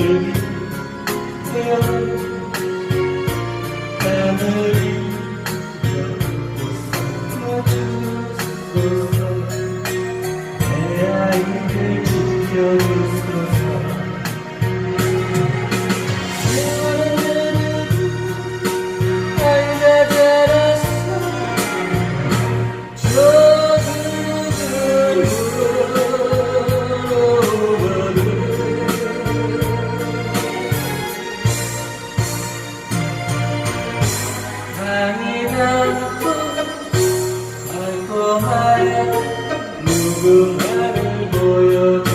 여기 태어난 하늘이 여기서 내 달콤하여 누군가를 보여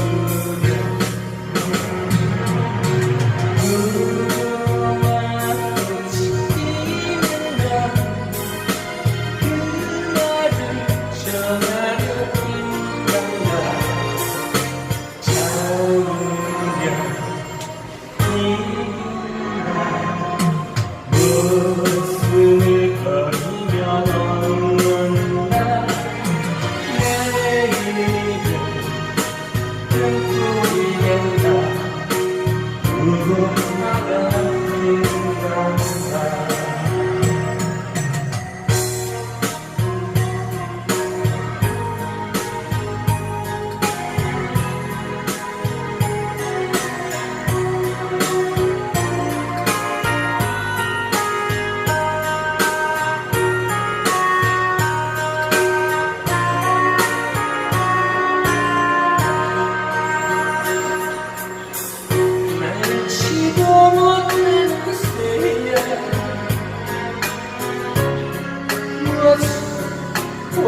如果那个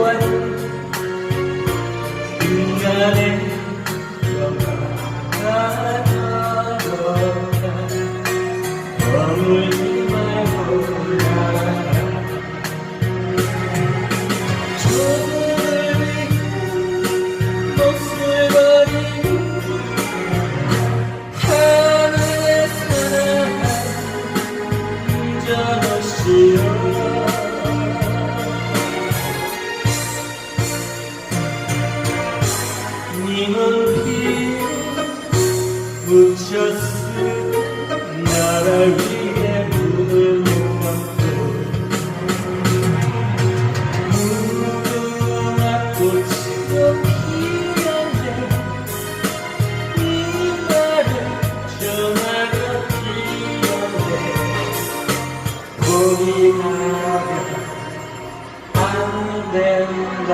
원하는 인간의 영원한 어려운 머물지 나를 위해 문을 열었고 무궁화 피었네 이 말을 전하려 피었네 봄이 가면 안 된다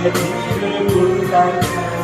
Let me live